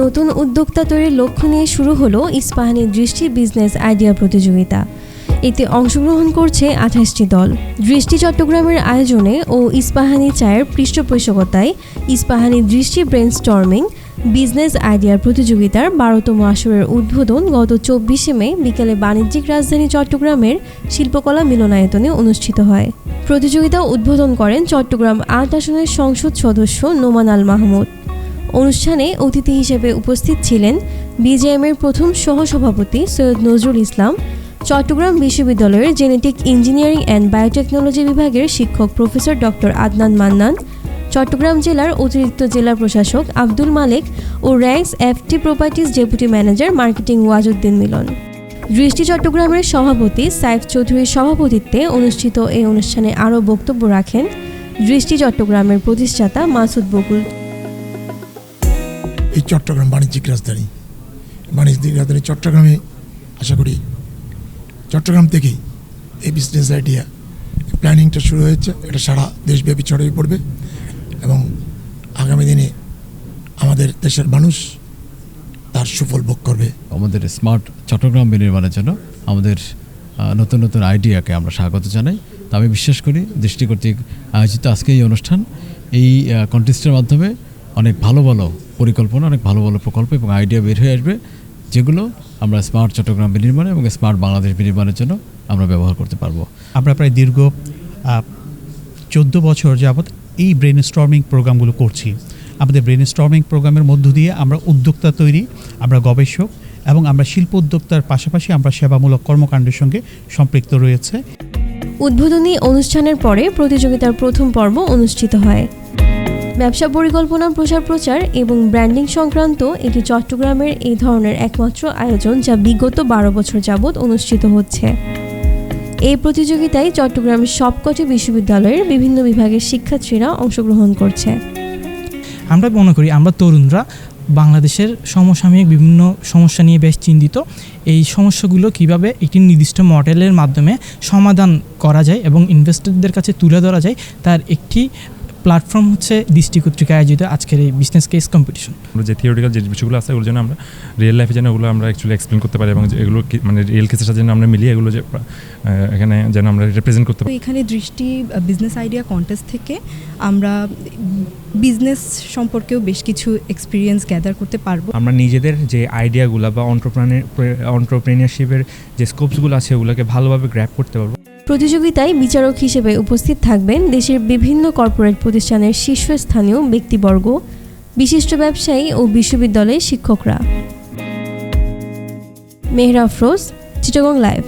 নতুন উদ্যোক্তা তৈরির লক্ষ্য নিয়ে শুরু হলো ইস্পাহানি দৃষ্টি বিজনেস আইডিয়া প্রতিযোগিতা। এতে অংশগ্রহণ করছে আঠাশটি দল। দৃষ্টি চট্টগ্রামের আয়োজনে ও ইস্পাহানি চায়ের পৃষ্ঠপোষকতায় ইস্পাহানি দৃষ্টি ব্রেন স্টর্মিং বিজনেস আইডিয়ার প্রতিযোগিতার বারোতম আসরের উদ্বোধন গত চব্বিশে মে বিকেলে বাণিজ্যিক রাজধানী চট্টগ্রামের শিল্পকলা মিলনায়তনে অনুষ্ঠিত হয়। প্রতিযোগিতা উদ্বোধন করেন চট্টগ্রাম আট আসনের সংসদ সদস্য নোমান আল মাহমুদ। অনুষ্ঠানে অতিথি হিসেবে উপস্থিত ছিলেন বিজেএমের প্রথম সহসভাপতি সৈয়দ নজরুল ইসলাম, চট্টগ্রাম বিশ্ববিদ্যালয়ের জেনেটিক ইঞ্জিনিয়ারিং অ্যান্ড বায়োটেকনোলজি বিভাগের শিক্ষক প্রফেসর ডক্টর আদনান মান্নান, চট্টগ্রাম জেলার অতিরিক্ত জেলা প্রশাসক আব্দুল মালেক ও ranks FT properties deputy manager marketing Wazuddin Milon. দৃষ্টি চট্টগ্রামের সভাপতি সাইফ চৌধুরীর সভাপতিত্বে অনুষ্ঠিত এই অনুষ্ঠানে আরও বক্তব্য রাখেন দৃষ্টি চট্টগ্রামের প্রতিষ্ঠাতা মাসুদ বকুল। এই চট্টগ্রাম বাণিজ্যিক রাজধানী। বাণিজ্যিক রাজধানী চট্টগ্রামে, আশা করি চট্টগ্রাম থেকেই এই বিজনেস আইডিয়া প্ল্যানিংটা শুরু হয়েছে। এটা সারা দেশব্যাপী ছড়িয়ে পড়বে এবং আগামী দিনে আমাদের দেশের মানুষ তার সুফল ভোগ করবে। আমাদের স্মার্ট চট্টগ্রাম বিনির্মাণের জন্য আমাদের নতুন নতুন আইডিয়াকে আমরা স্বাগত জানাই। তো আমি বিশ্বাস করি দৃষ্টি কর্তৃক আয়োজিত আজকে এই অনুষ্ঠান, এই কন্টেস্টের মাধ্যমে অনেক ভালো ভালো পরিকল্পনা অনেক ভালো ভালো প্রকল্প এবং আইডিয়া বের হয়ে আসবে যেগুলো আমরা স্মার্ট চট্টগ্রাম বিনির্মাণ এবং স্মার্ট বাংলাদেশ বিনির্মাণের জন্য আমরা ব্যবহার করতে পারব। আমরা প্রায় দীর্ঘ চোদ্দ বছর যাবৎ এই ব্রেন স্টর্মিং প্রোগ্রামগুলো করছি। আমাদের ব্রেন স্টর্মিং প্রোগ্রামের মধ্য দিয়ে আমরা উদ্যোক্তা তৈরি আমরা গবেষক এবং আমরা শিল্প উদ্যোক্তার পাশাপাশি আমরা সেবামূলক কর্মকাণ্ডের সঙ্গে সম্পৃক্ত রয়েছে। উদ্বোধনী অনুষ্ঠানের পরে প্রতিযোগিতার প্রথম পর্ব অনুষ্ঠিত হয়। ব্যবসা পরিকল্পনা, প্রসার প্রচার এবং ব্র্যান্ডিং সংক্রান্ত এটি চট্টগ্রামের এই ধরনের একমাত্র আয়োজন যা বিগত বারো বছর যাবৎ অনুষ্ঠিত হচ্ছে। এই প্রতিযোগিতায় চট্টগ্রামের সবকটি বিশ্ববিদ্যালয়ের বিভিন্ন বিভাগের শিক্ষার্থীরা অংশগ্রহণ করছে। আমরা মনে করি আমরা তরুণরা বাংলাদেশের সমসাময়িক বিভিন্ন সমস্যা নিয়ে বেশ চিন্তিত। এই সমস্যাগুলো কীভাবে একটি নির্দিষ্ট মডেলের মাধ্যমে সমাধান করা যায় এবং ইনভেস্টরদের কাছে তুলে ধরা যায়, তার একটি প্ল্যাটফর্ম হচ্ছে দৃষ্টি কর্তৃক আয়োজিত আজকের এই বিজনেস কেস কম্পিটিশন আমরা যে থিওরিটিক্যাল যে বিষয়গুলো আছে ওগুলো যেন আমরা রিয়েল লাইফে যেন ওগুলো আমরা অ্যাকচুয়ালি এক্সপ্লেন করতে পারি এবং এগুলো মানে রিয়েল কেসের সাথে যেন আমরা মিলিয়ে এগুলো যে এখানে যেন আমরা রিপ্রেজেন্ট করতে পারি। এখানে দৃষ্টি বিজনেস আইডিয়া কন্টেস্ট থেকে আমরা বিজনেস সম্পর্কেও বেশ কিছু এক্সপিরিয়েন্স গ্যাদার করতে পারব। আমরা নিজেদের যে আইডিয়াগুলো বা অন্টারপ্রেনিয়ারশিপের যে স্কোপসগুলো আছে ওগুলোকে ভালোভাবে গ্র্যাপ করতে পারব। প্রতিযোগিতায় বিচারক হিসেবে উপস্থিত থাকবেন দেশের বিভিন্ন কর্পোরেট প্রতিষ্ঠানের শীর্ষস্থানীয় ব্যক্তিবর্গ, বিশিষ্ট ব্যবসায়ী ও বিশ্ববিদ্যালয়ের শিক্ষকরা। Mehra Feroz Chittagong live.